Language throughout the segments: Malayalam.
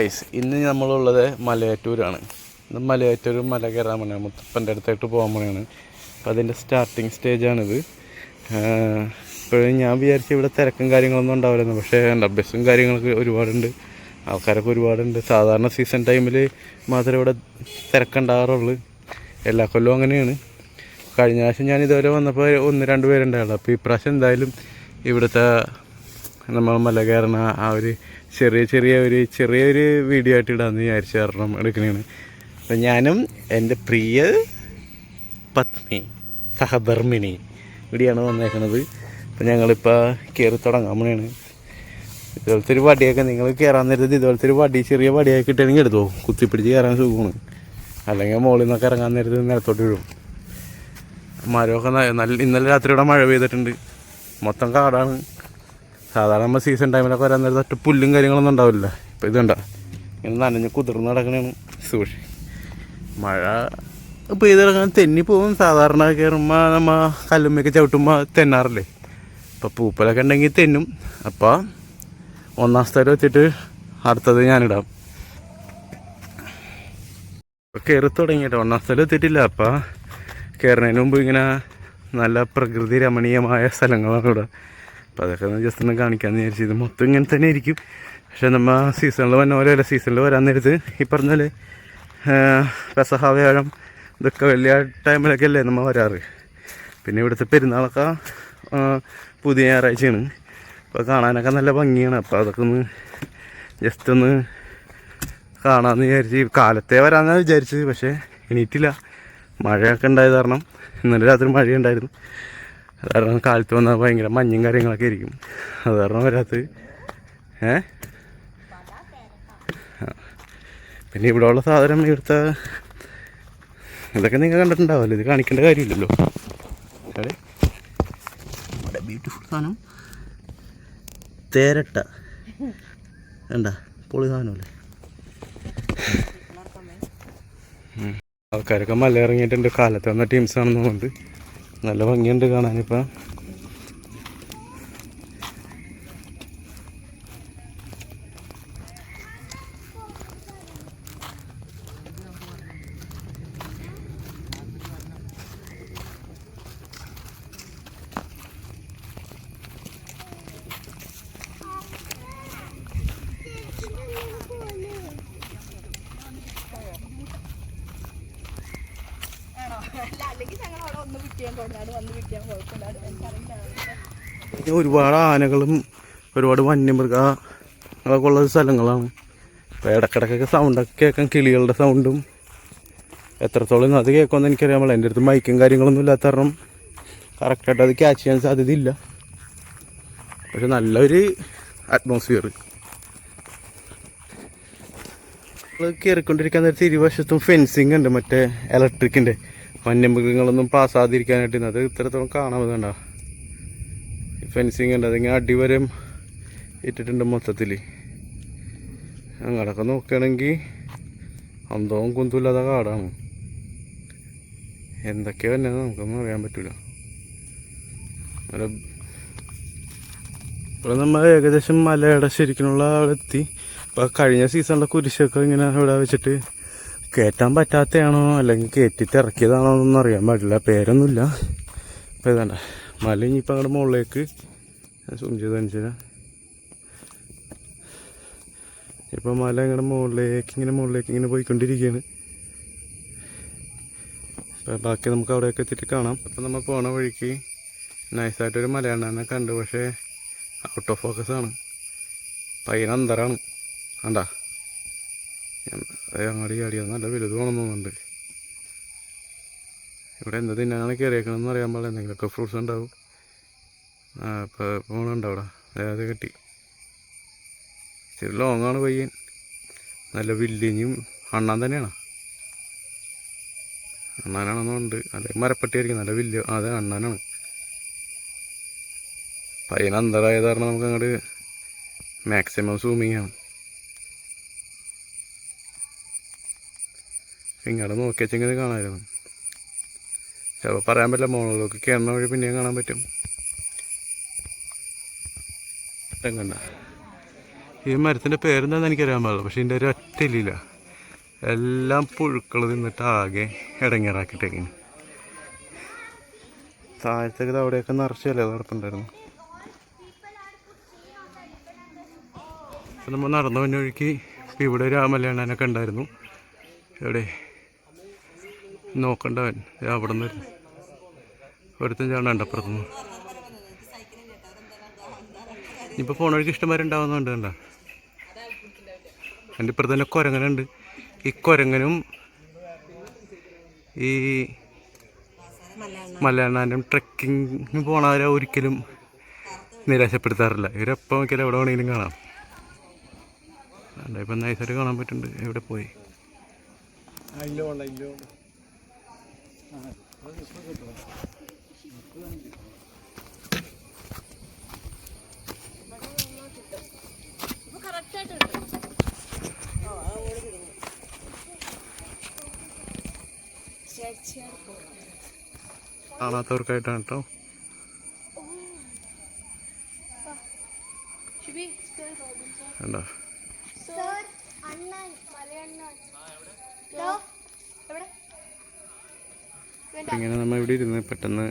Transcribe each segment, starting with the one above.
ഗൈസ് ഇന്ന് നമ്മളുള്ളത് മലയാറ്റൂരാണ്. ഇന്ന് മലയാറ്റൂർ മല കയറാൻ പോണേ. മുത്തപ്പന്റെ അടുത്തായിട്ട് പോകാൻ പോണെയാണ് അപ്പോൾ അതിന്റെ സ്റ്റാർട്ടിങ് സ്റ്റേജാണിത് ഇപ്പോഴും ഞാൻ വിചാരിച്ചു ഇവിടെ തിരക്കും കാര്യങ്ങളൊന്നും ഉണ്ടാവില്ലെന്ന്. പക്ഷേ എന്റെ ബസ്സും കാര്യങ്ങളൊക്കെ ഒരുപാടുണ്ട്. ആൾക്കാരൊക്കെ ഒരുപാടുണ്ട്. സാധാരണ സീസൺ ടൈമിൽ മാത്രമേ ഇവിടെ തിരക്കുണ്ടാകാറുള്ളൂ എല്ലാ കൊല്ലവും അങ്ങനെയാണ്. കഴിഞ്ഞ പ്രാവശ്യം ഞാൻ ഇതുവരെ വന്നപ്പോൾ ഒന്ന് രണ്ട് പേരുണ്ടായുള്ളൂ അപ്പോൾ ഇപ്രാവശ്യം എന്തായാലും ഇവിടുത്തെ നമ്മൾ മല കയറണ ആ ഒരു ചെറിയ ചെറിയ ഒരു ചെറിയൊരു വീഡിയോ ആയിട്ട് ഇടാമെന്ന് വിചാരിച്ച കാരണം എടുക്കണേണ്. അപ്പം ഞാനും എന്റെ പ്രിയ പത്നി സഹധർമ്മിണി ഇവിടെയാണ് വന്നേക്കുന്നത് അപ്പം ഞങ്ങളിപ്പോൾ കയറി തുടങ്ങാൻ പോണെയാണ് ഇതുപോലത്തെ ഒരു വടിയൊക്കെ നിങ്ങൾ കയറാൻ നേരത്ത് ഇതുപോലത്തെ ഒരു വടി ചെറിയ വടിയൊക്കെ കിട്ടണമെങ്കിൽ എടുത്തോ? കുത്തിപ്പിടിച്ച് കയറാൻ സുഖമാണ്. അല്ലെങ്കിൽ മുകളിൽ നിന്നൊക്കെ ഇറങ്ങാൻ നേരത്ത് നിലത്തോട്ട് വീഴും മരമൊക്കെ നല്ല ഇന്നലെ രാത്രി ഇവിടെ മഴ പെയ്തിട്ടുണ്ട്. മൊത്തം കാടാണ്. സാധാരണ നമ്മൾ സീസൺ ടൈമിലൊക്കെ വരാൻ നേരത്തെ ഒറ്റ പുല്ലും കാര്യങ്ങളൊന്നും ഉണ്ടാവില്ല ഇപ്പം ഇതുണ്ട ഇങ്ങനെ നനഞ്ഞ് കുതിർന്ന് നടക്കണേണ്. സൂക്ഷി മഴ പെയ്ത് കിടക്കണം പോകും സാധാരണ കയറുമ്പോൾ നമ്മൾ കല്ലുമ്മയൊക്കെ ചവിട്ടുമ്പോൾ തെന്നാറില്ലേ? അപ്പോൾ പൂപ്പലൊക്കെ ഉണ്ടെങ്കിൽ തെന്നും. അപ്പോൾ ഒന്നാം സ്ഥലം വെച്ചിട്ട് അടുത്തത് ഞാനിടാം. കയറി തുടങ്ങിയിട്ട്. ഒന്നാം സ്ഥലം എത്തിയിട്ടില്ല. അപ്പോൾ കയറുന്നതിന് മുമ്പ് ഇങ്ങനെ നല്ല പ്രകൃതി രമണീയമായ സ്ഥലങ്ങളാണ് ഇവിടെ. അപ്പോൾ അതൊക്കെ ജസ്റ്റ് ഒന്ന് കാണിക്കാമെന്ന് വിചാരിച്ചു ഇത് മൊത്തം ഇങ്ങനെ തന്നെ ആയിരിക്കും പക്ഷേ നമ്മൾ സീസണിൽ വന്ന പോലെ അല്ല സീസണിൽ വരാൻ നേരത്ത് ഈ പറഞ്ഞാൽ പെസഹ വ്യാഴം ഇതൊക്കെ വലിയ ടൈമിലൊക്കെ അല്ലേ നമ്മൾ വരാറ്. പിന്നെ ഇവിടുത്തെ പെരുന്നാളൊക്കെ പുതിയ ഞായറാഴ്ചയാണ്. അപ്പോൾ കാണാനൊക്കെ നല്ല ഭംഗിയാണ്. അപ്പോൾ അതൊക്കെ ഒന്ന് ജസ്റ്റ് ഒന്ന് കാണാമെന്ന് വിചാരിച്ച് കാലത്തെ വരാമെന്നാണ് വിചാരിച്ചത്. പക്ഷേ എണീറ്റില്ല. മഴയൊക്കെ ഉണ്ടായത് കാരണം ഇന്നലെ രാത്രി മഴയുണ്ടായിരുന്നു. കാരണം കാലത്ത് വന്നാൽ ഭയങ്കര മഞ്ഞും കാര്യങ്ങളൊക്കെ ആയിരിക്കും. അത് കാരണം വരാത്തത്. ഏ. പിന്നെ ഇവിടെ ഉള്ള സാധനം ഇവിടുത്തെ ഇതൊക്കെ നിങ്ങൾ കണ്ടിട്ടുണ്ടാവല്ലോ ഇത് കാണിക്കേണ്ട കാര്യമില്ലല്ലോ. നമ്മുടെ ബ്യൂട്ടിഫുൾ സാധനം. തേരട്ട. വേണ്ട പൊളി സാധനമല്ലേ ആൾക്കാരൊക്കെ മല ഇറങ്ങിയിട്ടുണ്ട് കാലത്ത് വന്ന ടീംസ് ആണെന്ന് കൊണ്ട് നല്ല ഭംഗിയുണ്ട് കാണാനിപ്പോൾ അല്ലെങ്കിൽ ഞങ്ങൾ അവിടെ ഒന്ന് വിൽക്കാൻ കൊണ്ടാണ് വന്ന് വിൽക്കാൻ കുഴപ്പമില്ലാതെ എനിക്കറിയില്ല ഇനി ഒരുപാട് ആനകളും ഒരുപാട് വന്യമൃഗങ്ങളൊക്കെ ഉള്ള സ്ഥലങ്ങളാണ്. അപ്പോൾ ഇടക്കിടക്കൊക്കെ സൗണ്ടൊക്കെ കേൾക്കാം കിളികളുടെ സൗണ്ടും എത്രത്തോളം അത് കേൾക്കുമെന്ന് എനിക്കറിയാൻ പാടില്ല. എന്റെ അടുത്ത് മൈക്കും കാര്യങ്ങളൊന്നും ഇല്ലാത്ത കാരണം കറക്റ്റായിട്ട് അത് ക്യാച്ച് ചെയ്യാൻ സാധ്യതയില്ല. പക്ഷെ നല്ലൊരു അറ്റ്മോസ്ഫിയർ കയറിക്കൊണ്ടിരിക്കാൻ നേരത്തെ ഇരുവശത്തും ഫെൻസിങ് ഉണ്ട് മറ്റേ ഇലക്ട്രിക്കിന്റെ വന്യമൃഗങ്ങളൊന്നും പാസ്സാതിരിക്കാനായിട്ട് അത് ഇത്രത്തോളം കാണാൻ വേണ്ട ഫെൻസിങ് ഉണ്ട്. അതിങ്ങനെ അടിവരം ഇട്ടിട്ടുണ്ട് മൊത്തത്തിൽ അങ്ങടൊക്കെ നോക്കുകയാണെങ്കിൽ അന്തവും കുന്തുമില്ലാത്ത കാടാണ്. എന്തൊക്കെയാ തന്നെ നമുക്കൊന്നും അറിയാൻ പറ്റില്ല ഇവിടെ നമ്മൾ ഏകദേശം മലയുടെ ശരിക്കുള്ള ആളെത്തി ഇപ്പോൾ കഴിഞ്ഞ സീസണിലെ കുരിശൊക്കെ ഇങ്ങനെ ഇവിടെ വെച്ചിട്ട് കയറ്റാൻ പറ്റാത്തതാണോ അല്ലെങ്കിൽ കയറ്റിട്ട് ഇറക്കിയതാണോ എന്നൊന്നും അറിയാൻ പാടില്ല. പേരൊന്നുമില്ല. ഇപ്പോൾ ഇതാണ്ട മല ഇനിയിപ്പോൾ അങ്ങോട്ട് മുകളിലേക്ക്. സൂം ചെയ്ത് കാണിച്ചാൽ ഇപ്പോൾ മല ഇങ്ങനെ മുകളിലേക്ക് ഇങ്ങനെ മുകളിലേക്ക് ഇങ്ങനെ പോയിക്കൊണ്ടിരിക്കുകയാണ്. ബാക്കി നമുക്ക് അവിടെയൊക്കെ എത്തിയിട്ട് കാണാം. അപ്പോൾ നമ്മൾ പോണ വഴിക്ക് നൈസായിട്ടൊരു മലയാണ്ണനെ കണ്ടു പക്ഷേ ഔട്ട് ഓഫ് ഫോക്കസ് ആണ്. പയ്യൻ അന്തരാണ്. കണ്ടാ? അങ്ങോട്ട് ചാടിയത് നല്ല വലുത് തോന്നുന്നുണ്ട്. ഇവിടെ എന്ത് തിന്നാണ് കയറിയേക്കണമെന്ന് അറിയാൻ പാടില്ല. എന്തെങ്കിലുമൊക്കെ ഫ്രൂട്ട്സ് ഉണ്ടാവും. ആ ഇപ്പോൾ പോകണുണ്ടോ അവിടെ. അതായത് കിട്ടി. ഇച്ചിരി ലോങ്ങാണ് പയ്യൻ. നല്ല വില്ലിഞ്ഞും അണ്ണാൻ തന്നെയാണ്? അണ്ണാനാണെന്നുണ്ട് അല്ലെങ്കിൽ മരപ്പട്ടിയായിരിക്കും നല്ല വില്ല്. അത് അണ്ണാനാണ്. പയ്യൻ അന്തരായത് കാരണം നമുക്ക് അങ്ങോട്ട് മാക്സിമം സൂമിങ് ആണ്. ഇങ്ങോട്ട് നോക്കിയച്ചെങ്കിൽ കാണാമായിരുന്നു. ചിലപ്പോൾ പറയാൻ പറ്റില്ല മോളിലേക്ക് കയറുന്ന വഴി പിന്നെയും കാണാൻ പറ്റും. കണ്ട ഈ മരത്തിന്റെ പേരെന്താണെന്ന് എനിക്കറിയാൻ പാടില്ല പക്ഷേ ഇതിന്റെ ഒരു ഒറ്റയില്ല എല്ലാം പുഴുക്കൾ തിന്നിട്ട് ആകെ ഇടങ്ങേറാക്കിയിട്ടേക്കിന് താഴത്തേക്ക് അവിടെയൊക്കെ നിറച്ചല്ലേ കിടപ്പുണ്ടായിരുന്നു അപ്പം നമ്മൾ നടന്നു വന്ന വഴിക്ക് ഇവിടെ ഒരു ആമലയണ്ണനൊക്കെ ഉണ്ടായിരുന്നു എവിടെ? നോക്കണ്ടവൻ. അവിടെ നിന്ന്. ഒരുത്തൻ ചാണണ്ട അപ്പുറത്തുനിന്ന് ഇപ്പൊ പോണ വഴിക്ക് ഇഷ്ടംമാരുണ്ടാവുന്നുണ്ട് കണ്ട? എന്റെ ഇപ്പുറത്ത് തന്നെ കുരങ്ങനുണ്ട്. ഈ കൊരങ്ങനും ഈ മലയാളം ട്രക്കിങ്ങിന് പോണവരെ ഒരിക്കലും നിരാശപ്പെടുത്താറില്ല. ഇവരെപ്പോൾ നോക്കിയാലും എവിടെ വേണമെങ്കിലും കാണാം. ഇപ്പം നൈസായിട്ട് കാണാൻ പറ്റുന്നുണ്ട്. എവിടെ പോയി? കറക്റ്റ് ആയിട്ടുണ്ട് കാണാത്തവർക്കായിട്ടാണ് കേട്ടോ. ഷിബി കണ്ടോ സർ അണ്ണൻ മലയണ്ണൻ ഹലോ എവിടെ ഇങ്ങനെ നമ്മൾ ഇവിടെ ഇരുന്ന് പെട്ടെന്ന്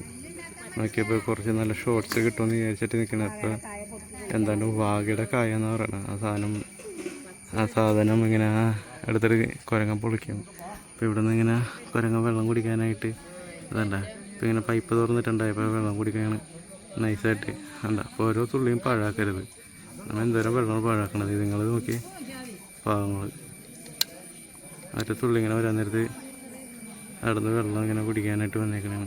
നോക്കിയപ്പോൾ കുറച്ച് നല്ല ഷോർട്സ് കിട്ടുമെന്ന് വിചാരിച്ചിട്ട് നിൽക്കണം അപ്പോൾ എന്താണ് വാഗയുടെ കായ എന്ന് പറയണത് ആ സാധനം ആ സാധനം ഇങ്ങനെ എടുത്തിട്ട് കുരങ്ങ പൊളിക്കും അപ്പോൾ ഇവിടെ നിന്ന് ഇങ്ങനെ കുരങ്ങ വെള്ളം കുടിക്കാനായിട്ട് അതല്ല ഇപ്പോൾ ഇങ്ങനെ പൈപ്പ് തുറന്നിട്ടുണ്ടായപ്പോൾ വെള്ളം കുടിക്കാൻ നൈസായിട്ട് അല്ല അപ്പോൾ ഓരോ തുള്ളിയും പാഴാക്കരുത്. നമ്മൾ എന്തോരം വെള്ളം പാഴാക്കണത്? നിങ്ങൾ നോക്കി പാവങ്ങൾ മറ്റേ തുള്ളി ഇങ്ങനെ വരാൻ നേരത്ത് നടന്ന് വെള്ളം ഇങ്ങനെ കുടിക്കാനായിട്ട് വന്നേക്കണേ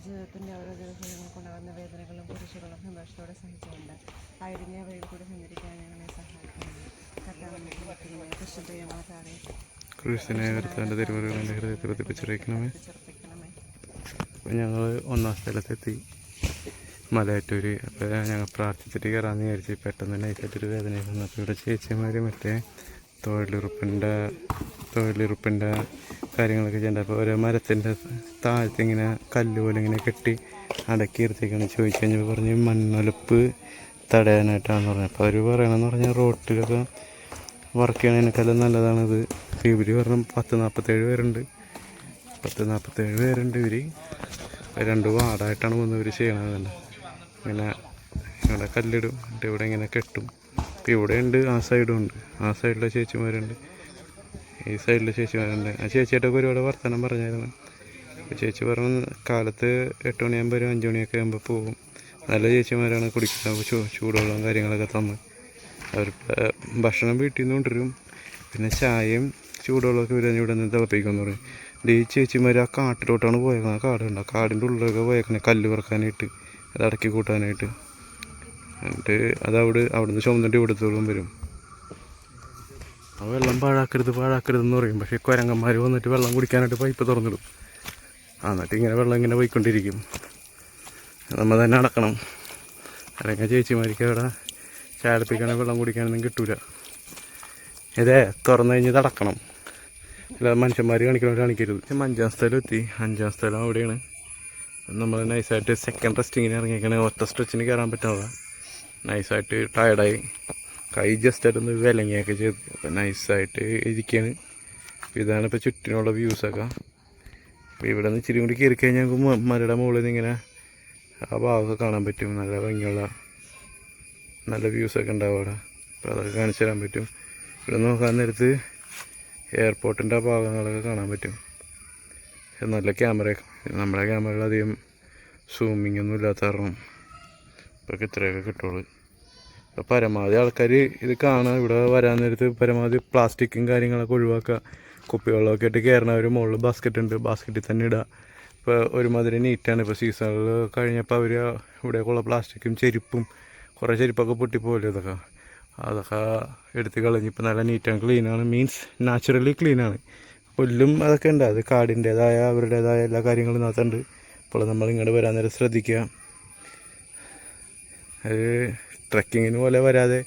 ജീവിതത്തിന്റെ ഓരോ ദിവസങ്ങളും കൊണ്ടുവന്ന വേദനകളും കുരിശുകളും സന്തോഷത്തോടെ സഹിച്ചുകൊണ്ട് ആയിരുന്ന വഴിയിൽ കൂടെ സഞ്ചരിക്കാൻ ഞങ്ങളെ സഹായിക്കുന്നു. കർത്താവിനെ കൃഷ്ണപ്രിയ മാതാവെ ക്രിസ്ത്യനെ കർത്താവിന്റെ തിരുവറുകൾ എന്റെ ഹൃദയത്തിൽ അപ്പോൾ ഞങ്ങൾ ഒന്നാം സ്ഥലത്തെത്തി. മലയാറ്റൂർ അപ്പോൾ ഞങ്ങൾ പ്രാർത്ഥിച്ചിട്ട് കയറാമെന്ന് വിചാരിച്ച് പെട്ടെന്ന് നൈസായിട്ടൊരു വേദന വന്നു. അപ്പോൾ ഇവിടെ ചേച്ചിമാർ മറ്റേ തൊഴിലുറപ്പിന്റെ തൊഴിലുറപ്പിന്റെ കാര്യങ്ങളൊക്കെ ചെയ്യേണ്ട. അപ്പോൾ ഓരോ മരത്തിന്റെ താഴത്ത് ഇങ്ങനെ കല്ല് പോലെ ഇങ്ങനെ കെട്ടി അടക്കി ഇറത്തേക്കാണ് ചോദിച്ചു കഴിഞ്ഞപ്പോൾ പറഞ്ഞ് മണ്ണൊലിപ്പ് തടയാനായിട്ടാണെന്ന് പറഞ്ഞത് അപ്പോൾ അവർ പറയണമെന്ന് പറഞ്ഞാൽ റോട്ടിലൊക്കെ വർക്ക് ചെയ്യണതിനേക്കാളും നല്ലതാണിത്. ഇവർ പറഞ്ഞ പത്ത് നാൽപ്പത്തേഴ് പേരുണ്ട്. പത്ത് നാൽപ്പത്തേഴ് പേരുണ്ട് ഇവർ രണ്ട് വാർഡായിട്ടാണ് വന്ന് ഇവർ ചെയ്യണത് തന്നെ. ഇങ്ങനെ ഇവിടെ കല്ലിടും എന്നിട്ട് ഇവിടെ ഇങ്ങനെ കെട്ടും. ഇപ്പം ഇവിടെ ഉണ്ട് ആ സൈഡും ഉണ്ട്. ആ സൈഡിലെ ചേച്ചിമാരുണ്ട്. ഈ സൈഡിലെ ചേച്ചിമാരുണ്ട്. ആ ചേച്ചിയായിട്ടൊക്കെ ഒരുപാട് വർത്തമാനം പറഞ്ഞായിരുന്നു. ചേച്ചി പറഞ്ഞ കാലത്ത് എട്ട് മണിയാകുമ്പോൾ ഒരു അഞ്ച് മണിയൊക്കെ ആകുമ്പോൾ പോകും. നല്ല ചേച്ചിമാരാണ് കുടിക്കുന്നത് ചൂടുവെള്ളം കാര്യങ്ങളൊക്കെ തന്ന്. അവർ ഭക്ഷണം വീട്ടിൽ നിന്ന് കൊണ്ടുവരും. പിന്നെ ചായയും ചൂടുവെള്ളമൊക്കെ ഇവർ ഇവിടെ നിന്ന് തിളപ്പിക്കുമെന്ന് പറയും ഈ ചേച്ചിമാർ ആ കാട്ടിലോട്ടാണ് പോയേക്കുന്നത് ആ കാടുണ്ട് ആ കാടിന്റെ ഉള്ളിലൊക്കെ പോയേക്കണേ. കല്ല് പറക്കാനായിട്ട് അത് അടക്കി കൂട്ടാനായിട്ട്. എന്നിട്ട് അതവിടെ അവിടുന്ന് ചുമന്നിട്ട് ഇവിടുത്തോളം വരും. ആ വെള്ളം പാഴാക്കരുത് പാഴാക്കരുത് എന്ന് പറയും. പക്ഷേ കുരങ്ങന്മാർ വന്നിട്ട് വെള്ളം കുടിക്കാനായിട്ട് പൈപ്പ് തുറന്നിടും. എന്നിട്ട് ഇങ്ങനെ വെള്ളം ഇങ്ങനെ പോയിക്കൊണ്ടിരിക്കും. നമ്മൾ തന്നെ അടക്കണം അല്ലെങ്കിൽ ചേച്ചിമാർക്ക് അവിടെ ചാടിപ്പിക്കണേ വെള്ളം കുടിക്കാനൊന്നും കിട്ടൂല. ഇതേ തുറന്നു കഴിഞ്ഞ് തടക്കണം അല്ലാതെ മനുഷ്യന്മാർ കാണിക്കണവർ കാണിക്കരുത്. അഞ്ചാം സ്ഥലം എത്തി അഞ്ചാം സ്ഥലം അവിടെയാണ്. നമ്മൾ നൈസായിട്ട് സെക്കൻഡ് റെസ്റ്റിങ്ങിന് ഇറങ്ങിയേക്കണേ. ഒറ്റ സ്ട്രെച്ചിന് കയറാൻ പറ്റാതെ. നൈസായിട്ട് ടയർഡായി കൈ ജസ്റ്റ് ആയിട്ടൊന്ന് വിലങ്ങിയൊക്കെ ചെയ്ത്. അപ്പം നൈസായിട്ട് ഇരിക്കുകയാണ് അപ്പോൾ ഇതാണ് ഇപ്പോൾ ചുറ്റിനുള്ള വ്യൂസൊക്കെ അപ്പോൾ ഇവിടെ നിന്ന് ഇച്ചിരി കൂടി കയറി കഴിഞ്ഞാൽ നമുക്ക് മ- മലയുടെ മുകളിൽ നിന്ന് ഇങ്ങനെ ആ ഭാഗമൊക്കെ കാണാൻ പറ്റും. നല്ല ഭംഗിയുള്ള നല്ല വ്യൂസൊക്കെ ഉണ്ടാവും അവിടെ. അപ്പോൾ അതൊക്കെ കാണിച്ചു തരാൻ പറ്റും. ഇവിടെ നോക്കാൻ നേരത്ത് എയർപോർട്ടിന്റെ ആ ഭാഗങ്ങളൊക്കെ കാണാൻ പറ്റും. നല്ല ക്യാമറ നമ്മുടെ ക്യാമറകൾ അധികം സൂമിങ് ഒന്നും ഇല്ലാത്ത കാരണം ഇപ്പോഴൊക്കെ ഇത്രയൊക്കെ കിട്ടുള്ളൂ. അപ്പോൾ പരമാവധി ആൾക്കാർ ഇത് കാണാൻ ഇവിടെ വരാൻ നേരത്ത് പരമാവധി പ്ലാസ്റ്റിക്കും കാര്യങ്ങളൊക്കെ ഒഴിവാക്കുക. കുപ്പിവെള്ളമൊക്കെ ഇട്ട് കയറണവർ മുകളിൽ ബാസ്ക്കറ്റ് ഉണ്ട്. ബാസ്ക്കറ്റിൽ തന്നെ ഇടുക. ഇപ്പോൾ ഒരുമാതിരി നീറ്റാണ് ഇപ്പോൾ സീസണിൽ കഴിഞ്ഞപ്പോൾ അവർ ഇവിടെയൊക്കെയുള്ള പ്ലാസ്റ്റിക്കും ചെരുപ്പും കുറേ ചെരുപ്പൊക്കെ പൊട്ടിപ്പോലും ഇതൊക്കെ. അതൊക്കെ എടുത്ത് കളഞ്ഞ് ഇപ്പം നല്ല നീറ്റ് ആൻഡ് ക്ലീനാണ് മീൻസ് നാച്ചുറലി ക്ലീനാണ് പുല്ലും അതൊക്കെ ഉണ്ട്. അത് കാടിന്റേതായ അവരുടേതായ എല്ലാ കാര്യങ്ങളും ഇതിനകത്തുണ്ട്. അപ്പോൾ നമ്മൾ ഇങ്ങോട്ട് വരാൻ നേരം ശ്രദ്ധിക്കുക. അത് ട്രക്കിങ്ങിന് പോലെ വരാതെ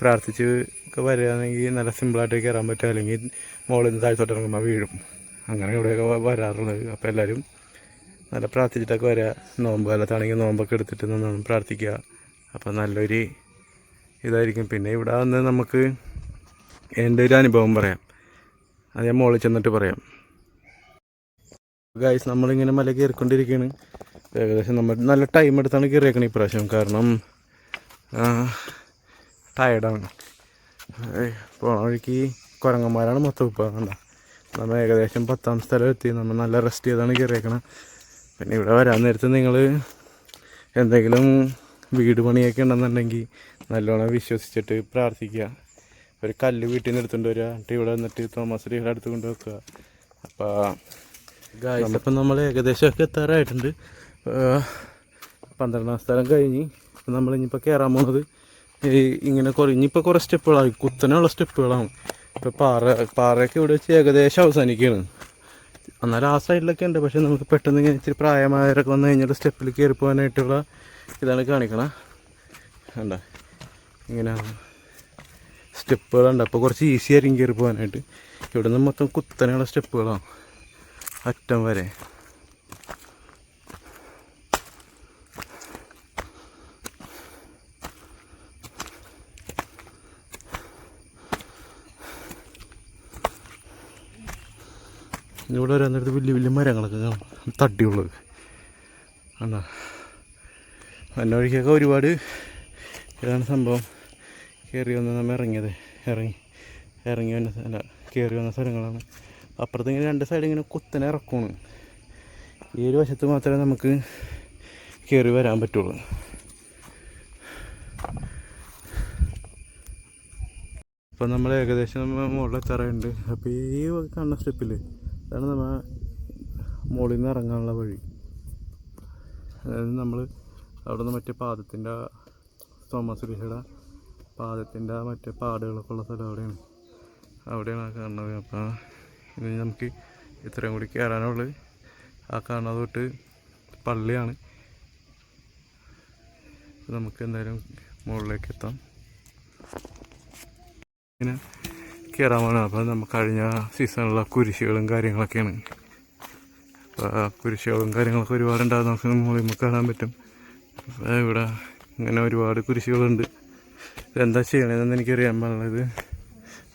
പ്രാർത്ഥിച്ച് ഒക്കെ വരികയാണെങ്കിൽ നല്ല സിമ്പിളായിട്ട് കയറാൻ പറ്റുക അല്ലെങ്കിൽ മുകളിൽ നിന്ന് താഴ്ത്തോട്ട് ഇറങ്ങുമ്പോൾ വീഴും. അങ്ങനെ ഇവിടെയൊക്കെ വരാറുള്ളത് അപ്പോൾ എല്ലാവരും നല്ല പ്രാർത്ഥിച്ചിട്ടൊക്കെ വരിക. നോമ്പ് കാലത്താണെങ്കിൽ നോമ്പൊക്കെ എടുത്തിട്ട് നല്ലോണം പ്രാർത്ഥിക്കുക. അപ്പോൾ നല്ലൊരു ഇതായിരിക്കും. പിന്നെ ഇവിടെ വന്ന് നമുക്ക് എന്റെ ഒരു അനുഭവം പറയാം. അത് ഞാൻ മുകളിൽ ചെന്നിട്ട് പറയാം. ഗായ്സ് നമ്മളിങ്ങനെ മല കയറിക്കൊണ്ടിരിക്കുകയാണ്. ഏകദേശം നമ്മൾ നല്ല ടൈം എടുത്താണ് കയറിയേക്കണത് ഇപ്രാവശ്യം. കാരണം ടയർഡാണ് പോണ വഴിക്ക് കുരങ്ങന്മാരാണ് മൊത്തം ഇപ്പോൾ നമ്മൾ ഏകദേശം പത്താം സ്ഥലം എത്തി. നമ്മൾ നല്ല റെസ്റ്റ് ചെയ്താണ് കയറിയേക്കണം. പിന്നെ ഇവിടെ വരാൻ നേരത്ത് നിങ്ങൾ എന്തെങ്കിലും വീട് പണിയൊക്കെ ഉണ്ടെന്നുണ്ടെങ്കിൽ നല്ലോണം വിശ്വസിച്ചിട്ട് പ്രാർത്ഥിക്കുക. ഒരു കല്ല് വീട്ടിൽ നിന്ന് എടുത്തുകൊണ്ട് വരിക. എന്നിട്ട് ഇവിടെ വന്നിട്ട് തോമസ് ലീയുടെ അടുത്ത് കൊണ്ട് വെക്കുക. അപ്പോൾ ഗായപ്പം നമ്മൾ ഏകദേശമൊക്കെ എത്താറായിട്ടുണ്ട്. പന്ത്രണ്ടാം സ്ഥലം കഴിഞ്ഞ് അപ്പം നമ്മൾ ഇനിയിപ്പോൾ കയറാൻ പോകുന്നത്. ഈ ഇങ്ങനെ കുറേ ഇനിയിപ്പോൾ കുറേ സ്റ്റെപ്പുകളാണ് കുത്തനെയുള്ള സ്റ്റെപ്പുകളാണ്. ഇപ്പോൾ പാറ പാറയൊക്കെ ഇവിടെ വെച്ച് ഏകദേശം അവസാനിക്കുകയാണ്. എന്നാലും ആ സൈഡിലൊക്കെ ഉണ്ട്. പക്ഷേ നമുക്ക് പെട്ടെന്ന് ഇങ്ങനെ ഇച്ചിരി പ്രായമായവരൊക്കെ വന്നു കഴിഞ്ഞാൽ സ്റ്റെപ്പിൽ കയറി പോകാനായിട്ടുള്ള ഇതാണ് കാണിക്കണം. കണ്ട? ഇങ്ങനെ സ്റ്റെപ്പുകളുണ്ട്. അപ്പോൾ കുറച്ച് ഈസി ആയിരിക്കും കയറി പോകാനായിട്ട്. ഇവിടെ നിന്ന് മൊത്തം കുത്തനെയുള്ള സ്റ്റെപ്പുകളാണ്. അറ്റം വരെ. ഇവിടെ വരാൻ നേരത്ത് വലിയ വലിയ മരങ്ങളൊക്കെ കാണാം. തട്ടിയുള്ളത് കണ്ടോ? വന്ന വഴിക്കൊക്കെ ഒരുപാട് ഇതാണ് സംഭവം. കയറി വന്ന് നമ്മൾ ഇറങ്ങിയത്. ഇറങ്ങി ഇറങ്ങി വന്ന അല്ല കയറി വന്ന സ്ഥലങ്ങളാണ്. അപ്പുറത്ത് ഇങ്ങനെ രണ്ട് സൈഡ് ഇങ്ങനെ കുത്തനെ ഇറക്കമാണ് ഈ ഒരു വശത്ത് മാത്രമേ നമുക്ക് കയറി വരാൻ പറ്റുള്ളൂ. അപ്പം നമ്മൾ ഏകദേശം നമ്മൾ മുകളിൽ എത്താറുണ്ട് അപ്പോൾ ഈ കാണുന്ന സ്റ്റെപ്പിൽ അതാണ് നമ്മൾ മുകളിൽ നിന്ന് ഇറങ്ങാനുള്ള വഴി. അതായത് നമ്മൾ അവിടെ നിന്ന് മറ്റേ പാദത്തിന്റെ തോമസ് പാദത്തിന്റെ മറ്റേ പാടുകളൊക്കെ ഉള്ള സ്ഥലം അവിടെയാണ്. അവിടെയാണ് ആ കാണുന്നത്. അപ്പോൾ ഇനി നമുക്ക് ഇത്രയും കൂടി കയറാനുള്ളത് ആ കാണുന്നത് തൊട്ട് പള്ളിയാണ്. നമുക്ക് എന്തായാലും മുകളിലേക്ക് എത്താം. ഇങ്ങനെ കയറാൻ വേണം അപ്പോൾ നമുക്ക് കഴിഞ്ഞ സീസണിലുള്ള കുരിശികളും കാര്യങ്ങളൊക്കെയാണ്. അപ്പോൾ കുരിശുകളും കാര്യങ്ങളൊക്കെ ഒരുപാടുണ്ടാകും നമുക്ക് മുകളിൽ നമുക്ക് കാണാൻ പറ്റും. ഇവിടെ ഇങ്ങനെ ഒരുപാട് കുരിശുകളുണ്ട്. ഇതെന്താ ചെയ്യണതെന്ന് എനിക്കറിയാൻ പാടില്ല.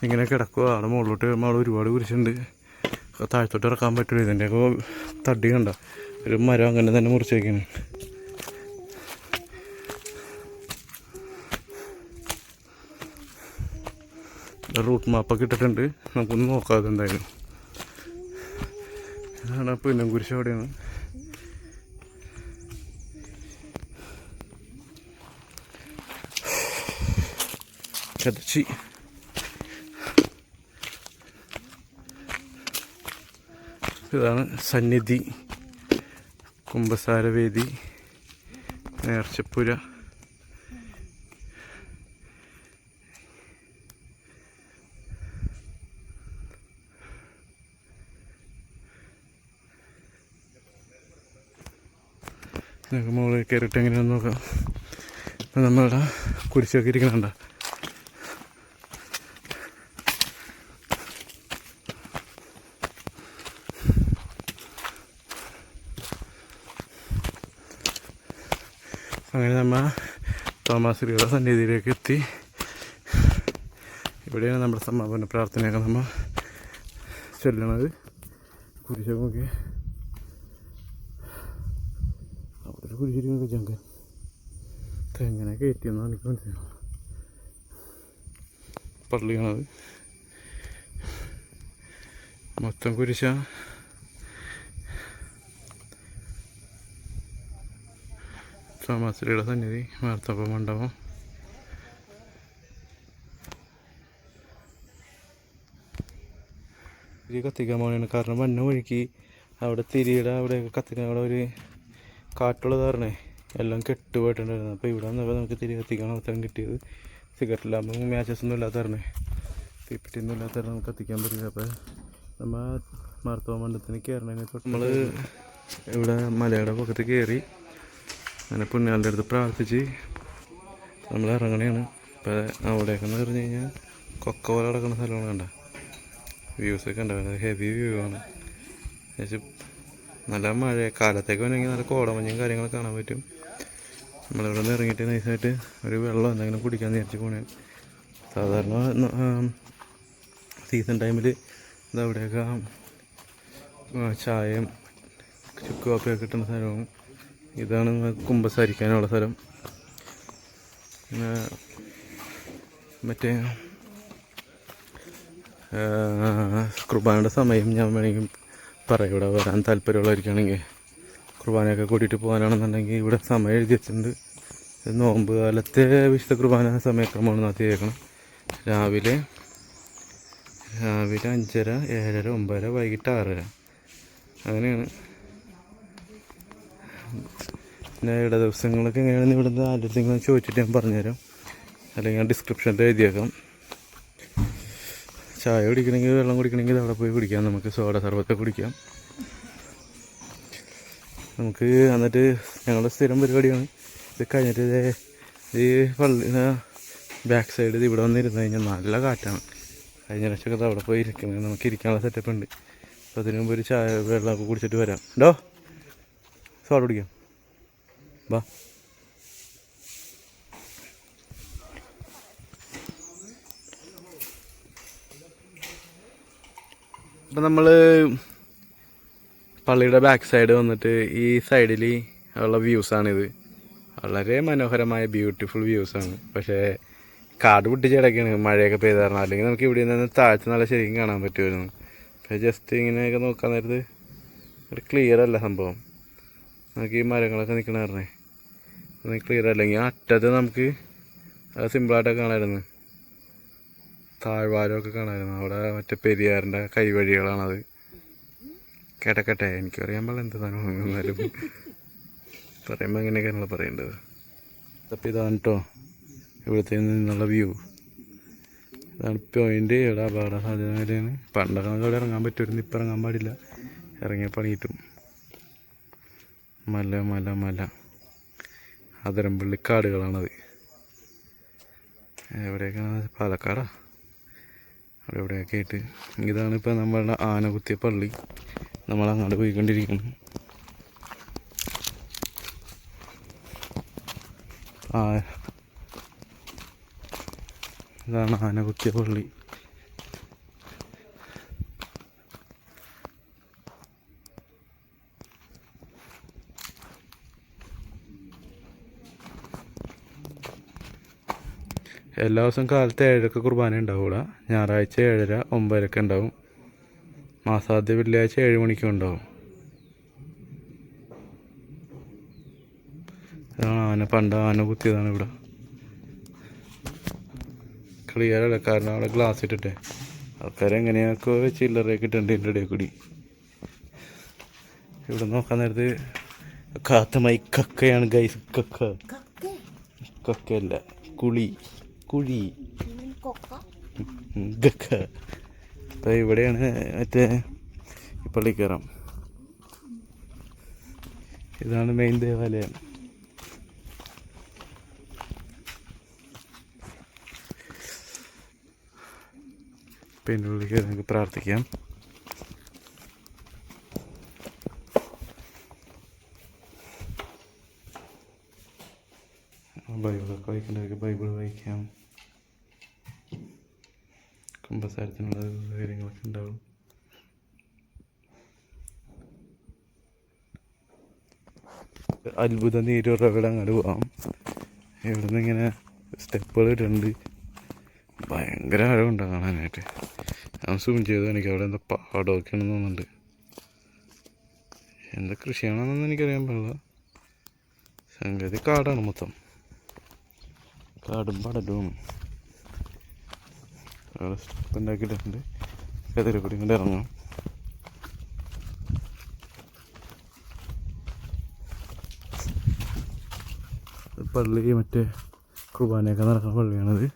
ഇങ്ങനെ കിടക്കുക ആടെ മുകളിലോട്ട് വരുമ്പോൾ അവിടെ ഒരുപാട് കുരിശുണ്ട്. താഴത്തോട്ട് ഇറക്കാൻ പറ്റില്ല ഇതിന്റെയൊക്കെ തടി കണ്ട. ഒരു മരം അങ്ങനെ തന്നെ മുറിച്ചേക്കാണ്. റൂട്ട് മാപ്പൊക്കെ ഇട്ടിട്ടുണ്ട്. നമുക്കൊന്ന് നോക്കാതെ എന്തായാലും പിന്നെ കുരിശ് അവിടെയാണ്. ചതച്ചി ഇതാണ് സന്നിധി കുംഭസാരവേദി നേർച്ചപ്പുര. നമുക്ക് മുകളിൽ കയറിയിട്ട് എങ്ങനെയാണെന്ന് നോക്കാം. അപ്പം നമ്മളിവിടെ കുരിശൊക്കെ ഇരിക്കുന്നുണ്ട അങ്ങനെ നമ്മ തോമാശ്രീയുടെ സന്നിധിയിലേക്ക് എത്തി. ഇവിടെയാണ് നമ്മുടെ സമാപന പ്രാർത്ഥനയൊക്കെ നമ്മൾ ചൊല്ലണത് കുരിശൊക്കെ അവിടെ ഒരു കുരിശിരിക്കുന്നത് ചങ്കൻ തെങ്ങനെ കയറ്റിയെന്നാണ് എനിക്ക് മനസ്സിലാവും പള്ളിയാണത്. മൊത്തം കുരിശ. സോമാശ്രീയുടെ സന്നിധി വാർത്തപ്പ മണ്ഡപം. തിരി കത്തിക്കാൻ പോകണതാണ് കാരണം മണ്ണ് ഒഴുക്കി അവിടെ തിരിയുടെ അവിടെ കത്തിക്കാൻ അവിടെ ഒരു കാട്ടുള്ളതാറണേ എല്ലാം കെട്ടുപോയിട്ടുണ്ടായിരുന്നു അപ്പോൾ ഇവിടെ വന്നപ്പോൾ നമുക്ക് തിരി കത്തിക്കാൻ അവസരം കിട്ടിയത് സിഗരറ്റിലാകുമ്പോൾ മാച്ചസ് ഒന്നും ഇല്ലാത്ത കാരണേ. തീപ്പെട്ടിയൊന്നും ഇല്ലാത്ത നമുക്ക് കത്തിക്കാൻ പറ്റില്ല അപ്പോൾ നമ്മൾ മാർത്തവ മണ്ഡലത്തിന് കയറണേ നമ്മൾ ഇവിടെ മലയുടെ പക്കത്ത് കയറി അങ്ങനെ പുണ്യാളുടെ അടുത്ത് പ്രാർത്ഥിച്ച് നമ്മൾ ഇറങ്ങണയാണ് ഇപ്പം അവിടെയൊക്കെയെന്ന് പറഞ്ഞു കഴിഞ്ഞാൽ കൊക്ക പോലെ കിടക്കുന്ന സ്ഥലമാണ് കണ്ട. വ്യൂസ് ഒക്കെ ഉണ്ടാവും ഹെവി വ്യൂ ആണ്. നല്ല മഴ കാലത്തേക്ക് വേണമെങ്കിൽ നല്ല കോടമഞ്ഞും കാര്യങ്ങളൊക്കെ കാണാൻ പറ്റും. നമ്മളിവിടെ നിന്ന് ഇറങ്ങിയിട്ട് നൈസായിട്ട് ഒരു വെള്ളം എന്തെങ്കിലും കുടിക്കാൻ നേരിച്ച് പോണേ. സാധാരണ സീസൺ ടൈമിൽ ഇതവിടെയൊക്കെ ചായയും ചുക്ക് കാപ്പിയൊക്കെ കിട്ടുന്ന സ്ഥലവും ഇതാണ് കുമ്പസാരിക്കാനുള്ള സ്ഥലം. മറ്റേ കുർബാനയുടെ സമയം ഞാൻ വേണമെങ്കിൽ പറയാം. ഇവിടെ വരാൻ താല്പര്യമുള്ളവർക്കാണെങ്കിൽ കുർബാനയൊക്കെ കൂട്ടിയിട്ട് പോകാനാണെന്നുണ്ടെങ്കിൽ ഇവിടെ സമയം എഴുതി വെച്ചിട്ടുണ്ട്. നോമ്പ് കാലത്തെ വിശുദ്ധ കുർബാന സമയക്രമമാണ് നടത്തിയേക്കണം രാവിലെ രാവിലെ അഞ്ചര ഏഴര ഒമ്പതര വൈകിട്ട് ആറര. അങ്ങനെയാണ്. പിന്നെ ഇട ദിവസങ്ങളൊക്കെ എങ്ങനെയാണെന്ന് ഇവിടുന്ന് ആരുടെ ചോദിച്ചിട്ട് ഞാൻ പറഞ്ഞുതരാം. അല്ലെങ്കിൽ ഞാൻ ഡിസ്ക്രിപ്ഷനിൽ എഴുതിയേക്കാം. ചായ കുടിക്കണമെങ്കിൽ വെള്ളം കുടിക്കണമെങ്കിൽ അവിടെ പോയി കുടിക്കാം. നമുക്ക് സോഡ സർബത്തൊക്കെ കുടിക്കാം. നമുക്ക് എന്നിട്ട് ഞങ്ങളുടെ സ്ഥിരം പരിപാടിയാണ്. ഇത് കഴിഞ്ഞിട്ട് ഈ പള്ളി ബാക്ക് സൈഡ് ഇവിടെ വന്നിരുന്ന് കഴിഞ്ഞാൽ നല്ല കാറ്റാണ്. കഴിഞ്ഞ പ്രാവശ്യമൊക്കെ അവിടെ പോയി ഇരിക്കുന്നത് നമുക്ക് ഇരിക്കാനുള്ള സെറ്റപ്പ് ഉണ്ട്. അപ്പോൾ അതിനു മുമ്പ് ഒരു ചായ വെള്ളമൊക്കെ കുടിച്ചിട്ട് വരാം. ഡോ? സോഡ പിടിക്കാം വാ. അപ്പം നമ്മൾ പള്ളിയുടെ ബാക്ക് സൈഡ് വന്നിട്ട് ഈ സൈഡിൽ ഉള്ള വ്യൂസാണിത് വളരെ മനോഹരമായ ബ്യൂട്ടിഫുൾ വ്യൂസാണ് പക്ഷേ കാട് പൊട്ടിച്ച് കിടക്കുകയാണ് മഴയൊക്കെ പെയ്ത് കാരണം അല്ലെങ്കിൽ നമുക്ക് ഇവിടെ നിന്ന് താഴ്ച നല്ല ശരിക്കും കാണാൻ പറ്റുമായിരുന്നു. പക്ഷേ ജസ്റ്റ് ഇങ്ങനെയൊക്കെ നോക്കാൻ നേരത്ത് ഒരു ക്ലിയർ അല്ല സംഭവം. നമുക്ക് ഈ മരങ്ങളൊക്കെ നിൽക്കണ പറഞ്ഞേ ഒന്ന് ക്ലിയർ അല്ലെങ്കിൽ ആ അറ്റത്ത് നമുക്ക് അത് സിമ്പിളായിട്ടൊക്കെ കാണാമായിരുന്നു താഴ്വാരമൊക്കെ കാണാമായിരുന്നു അവിടെ മറ്റേ പെരിയാറിന്റെ കൈവഴികളാണത്. കേട്ടക്കട്ടെ എനിക്കറിയാൻ പാടില്ല സാധനം എന്നാലും പറയുമ്പോൾ അങ്ങനെയൊക്കെയാണല്ലോ പറയേണ്ടത്. അപ്പം ഇതാണ് കേട്ടോ ഇവിടുത്തെ നിന്നുള്ള വ്യൂ ഇതാണ് പോയിന്റ് ഇവിടെ അപകട സാധ്യത വരെയാണ് പണ്ടൊക്കെ നമുക്ക് ഇവിടെ ഇറങ്ങാൻ പറ്റുമായിരുന്നു. ഇപ്പം ഇറങ്ങാൻ പാടില്ല. ഇറങ്ങിയ പണി മല മല മല. അതിരമ്പള്ളി കാടുകളാണത് എവിടെയൊക്കെയാണ് പാലക്കാടാ. അവിടെ എവിടെയൊക്കെ ആയിട്ട്. ഇതാണ് ഇപ്പോൾ നമ്മളുടെ ആനകുത്തിയ പള്ളി. നമ്മൾ അങ്ങോട്ട് പോയിക്കൊണ്ടിരിക്കുന്നു. ആ ഇതാണ് ആനകുത്തിയ പള്ളി. എല്ലാ ദിവസവും കാലത്ത് ഏഴരക്ക് കുർബാന ഉണ്ടാവില്ല ഞായറാഴ്ച ഏഴര ഒമ്പതരക്ക് ഉണ്ടാവും. മാസാദ്യ വെള്ളിയാഴ്ച ഏഴ് മണിക്കും ഉണ്ടാവും. ആന പണ്ട് ആന കുത്തിയതാണ് ഇവിടെ. ക്ലിയർ അല്ല? കാരണം അവിടെ ഗ്ലാസ് ഇട്ടിട്ടെ. ആൾക്കാരെങ്ങനെയൊക്കെ ചില്ലറയൊക്കെ ഇട്ടുണ്ട് എന്റെ ഇടയിൽ കൂടി. ഇവിടെ നോക്കാൻ നേരത്ത് കാത്തമായി കക്കയാണ് ഗൈസ് കക്ക. കക്കയല്ല കുളി. കുഴി. ഇതൊക്കെ ഇവിടെയാണ് മറ്റേ ഈ പള്ളി കയറാം. ഇതാണ് മെയിൻ ദേവാലയം. പിന്നെ ഉള്ളിൽ നമുക്ക് പ്രാർത്ഥിക്കാം. അത്ഭുത നീരുറവിടെ അങ്ങോട്ട് പോവാം. ഇവിടെ നിന്ന് ഇങ്ങനെ സ്റ്റെപ്പുകൾ ഇട്ടുണ്ട് ഭയങ്കര ആഴമുണ്ട് കാണാനായിട്ട്. ഞാൻ സൂം ചെയ്തു എനിക്ക് അവിടെ എന്താ പാടമൊക്കെ തോന്നുന്നുണ്ട്. എന്താ കൃഷിയാണെന്നൊന്നും എനിക്കറിയാൻ പാടില്ല. സംഗതി കാടാണ് മൊത്തം. കാടും പടലും അവിടെ സ്റ്റെപ്പ് ഉണ്ടാക്കിയിട്ടുണ്ട്. കതിരെ കൂടി ഇങ്ങോട്ട് ഇറങ്ങാം. പള്ളി മറ്റേ കുർബാനയൊക്കെ നടക്കുന്ന പള്ളിയാണത്.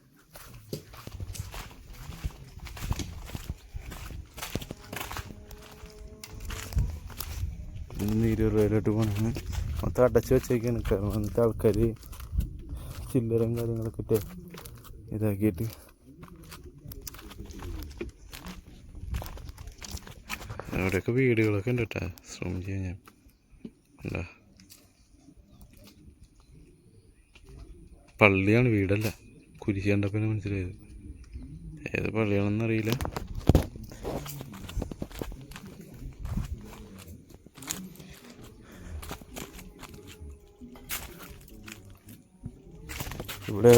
ഇന്ന് ഇരുപതിലോട്ട് പോകണമെന്ന് മൊത്തം അടച്ചു വെച്ചേക്കാണ്. കാരണം എന്നിട്ട് ആൾക്കാർ ചില്ലറും കാര്യങ്ങളൊക്കെ ഇട്ട് ഇതാക്കിയിട്ട്. അവിടെയൊക്കെ വീടുകളൊക്കെ ഉണ്ട് കേട്ടോ. ശ്രമിച്ചു കഴിഞ്ഞാൽ ഉണ്ടോ? പള്ളിയാണ് വീടല്ല? കുരിശ് കണ്ടപ്പോൾ മനസ്സിലായത്. ഏത് പള്ളിയാണെന്ന് അറിയില്ല. ഇവിടെ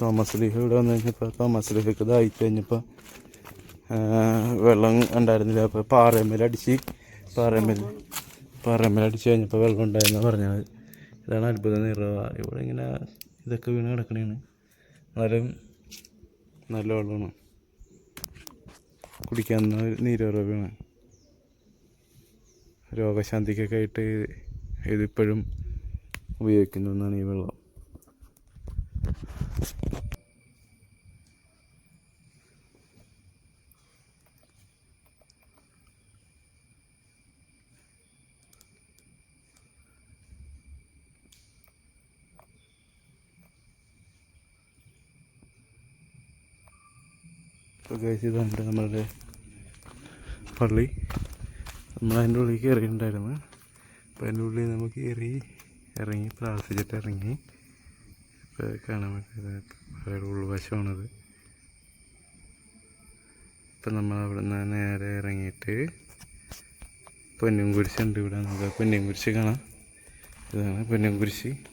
തോമസ് ലീഹ ഇവിടെ വന്നു കഴിഞ്ഞപ്പോൾ തോമസ് ലീഹക്ക് ഇതായി കഴിഞ്ഞപ്പോൾ വെള്ളം ഉണ്ടായിരുന്നില്ല. അപ്പോൾ പാറമേലടിച്ച് പാറമേൽ പാറമേലടിച്ച് കഴിഞ്ഞപ്പോൾ വെള്ളം ഉണ്ടായെന്ന് പറഞ്ഞത്. ഇതാണ് അത്ഭുത നിറവ. ഇവിടെ ഇങ്ങനെ ഇതൊക്കെ വീണ് കിടക്കണേണ്. എന്നാലും നല്ല വെള്ളമാണ്. കുടിക്കാൻ നീരുറവാണ്. രോഗശാന്തിക്കൊക്കെ ആയിട്ട് ഇതിപ്പോഴും ഉപയോഗിക്കുന്ന ഒന്നാണ് ഈ വെള്ളം. ഗൈസ് ഇതാണ് നമ്മളുടെ പള്ളി. നമ്മൾ അതിന്റെ ഉള്ളിൽ കയറിയിട്ടുണ്ടായിരുന്നു. അപ്പോൾ അതിന്റെ ഉള്ളിൽ നമുക്ക് കയറി ഇറങ്ങി പ്രാർത്ഥിച്ചിട്ട് ഇറങ്ങി. ഇപ്പോൾ കാണാൻ പറ്റുന്നത് വളരെ ഉൾവശമാണത്. ഇപ്പം നമ്മൾ അവിടെ നിന്ന് നേരെ ഇറങ്ങിയിട്ട് പൊന്നും കുരിശുണ്ട് ഇവിടെ. നമുക്ക് പൊന്നും കുരിശ് കാണാം. ഇതാണ് പൊന്നും കുരിശ്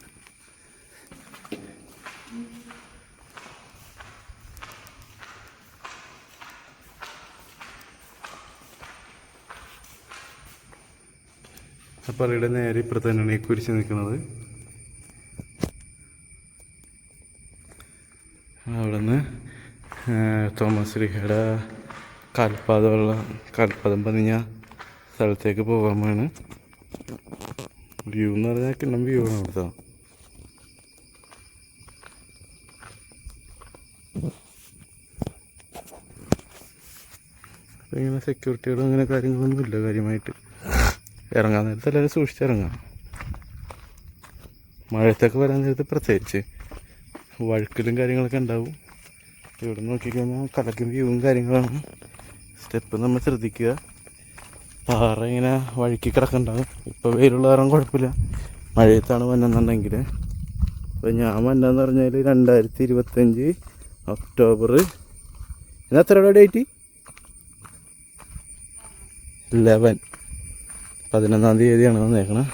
പള്ളിയുടെ നേരെ ഇപ്പുറത്ത് തന്നെയാണ് ഈ കുരിശ് നിൽക്കുന്നത്. അവിടെ നിന്ന് തോമസ് ലിഹയുടെ കാൽപാദമുള്ള കാൽപാദം പതിഞ്ഞ സ്ഥലത്തേക്ക് പോകാൻ വേണ് വ്യൂ എന്ന് പറഞ്ഞാൽ കിണ്ണം വ്യൂ ആണ് അവിടുത്തെ. ഇങ്ങനെ സെക്യൂരിറ്റികളും അങ്ങനെ കാര്യങ്ങളൊന്നുമില്ല കാര്യമായിട്ട്. ഇറങ്ങാൻ നേരത്ത് എല്ലാവരും സൂക്ഷിച്ചിറങ്ങാം മഴത്തൊക്കെ വരാൻ നേരത്ത് പ്രത്യേകിച്ച് വഴുക്കലും കാര്യങ്ങളൊക്കെ ഉണ്ടാവും. ഇവിടെ നോക്കിക്കഴിഞ്ഞാൽ കലക്കും വ്യൂവും കാര്യങ്ങളാണ്. സ്റ്റെപ്പ് നമ്മൾ ശ്രദ്ധിക്കുക. പാറ ഇങ്ങനെ വഴുക്കി കിടക്കണ്ടാവും. ഇപ്പോൾ വെയിലുള്ള കാരണം കുഴപ്പമില്ല. മഴയത്താണ് വന്നെന്നുണ്ടെങ്കിൽ അപ്പോൾ ഞാൻ വന്നതെന്ന് പറഞ്ഞാൽ രണ്ടായിരത്തി ഇരുപത്തഞ്ച് ഒക്ടോബർ. ഇന്ന് എത്രയുടെ ഡേറ്റ് ലെവൻ പതിനൊന്നാം തീയതിയാണ് വന്നേക്കണത്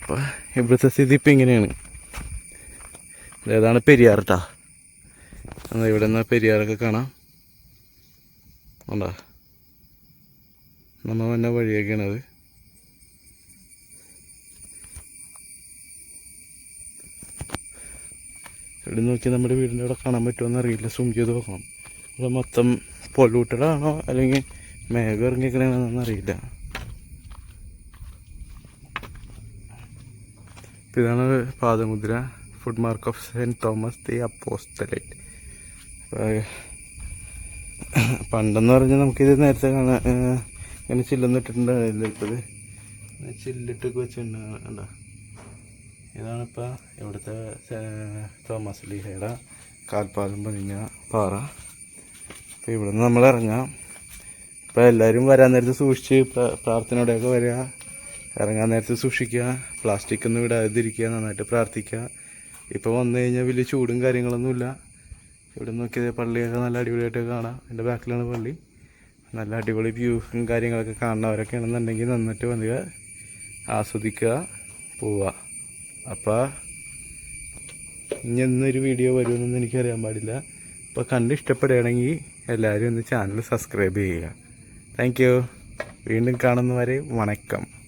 അപ്പോൾ ഇവിടുത്തെ സ്ഥിതി ഇപ്പം ഇങ്ങനെയാണ്. ഇതേതാണ് പെരിയാർ കേട്ടാ എന്നാൽ ഇവിടെ നിന്ന് പെരിയാറൊക്കെ കാണാം. ഉണ്ടോ? നമ്മൾ വന്ന വഴിയൊക്കെയാണത് ഇവിടെ നോക്കി നമ്മുടെ വീടിന്റെ അവിടെ കാണാൻ പറ്റുമോ അറിയില്ല. സൂം ചെയ്ത് നോക്കണം. ഇവിടെ മൊത്തം പൊല്യൂട്ടഡ് ആണോ അല്ലെങ്കിൽ മേഘം ഇറങ്ങിക്കണേന്നൊന്നും ഇപ്പം ഇതാണ് പാദമുദ്ര foot mark of saint Thomas the apostolate പണ്ടെന്ന് പറഞ്ഞാൽ നമുക്കിത് നേരത്തെ കാണാൻ ഇങ്ങനെ ചില്ലൊന്നും ഇട്ടിട്ടുണ്ടാവില്ല ഇപ്പത് ചില്ലിട്ടൊക്കെ വെച്ചിട്ടുണ്ട്. ഇതാണിപ്പോൾ ഇവിടുത്തെ തോമസ് ലീഹയുടെ കാൽപാദം പതിഞ്ഞ പാറ. അപ്പോൾ ഇവിടെ നിന്ന് നമ്മൾ ഇറങ്ങാം ഇപ്പോൾ എല്ലാവരും വരാൻ നേരത്ത് സൂക്ഷിച്ച് പ്ര- പ്രാർത്ഥനയോടെയൊക്കെ വരിക ഇറങ്ങാൻ നേരത്ത് സൂക്ഷിക്കുക പ്ലാസ്റ്റിക് ഒന്നും ഇടാതിരിക്കുക നന്നായിട്ട് പ്രാർത്ഥിക്കുക. ഇപ്പോൾ വന്നു കഴിഞ്ഞാൽ വലിയ ചൂടും കാര്യങ്ങളൊന്നുമില്ല. ഇവിടെ നോക്കിയത് പള്ളിയൊക്കെ നല്ല അടിപൊളിയായിട്ട് കാണാം. എന്റെ ബാക്കിലാണ് പള്ളി. നല്ല അടിപൊളി വ്യൂസും കാര്യങ്ങളൊക്കെ കാണുന്നവരൊക്കെ ആണെന്നുണ്ടെങ്കിൽ നന്നിട്ട് വരിക ആസ്വദിക്കുക പോവുക. അപ്പോൾ ഇനി എന്നൊരു വീഡിയോ വരുമെന്നൊന്നും എനിക്കറിയാൻ പാടില്ല. അപ്പോൾ കണ്ട് ഇഷ്ടപ്പെടുകയാണെങ്കിൽ എല്ലാവരും ഒന്ന് ചാനൽ സബ്സ്ക്രൈബ് ചെയ്യുക. താങ്ക് യു വീണ്ടും കാണുന്നവരെ വണക്കം.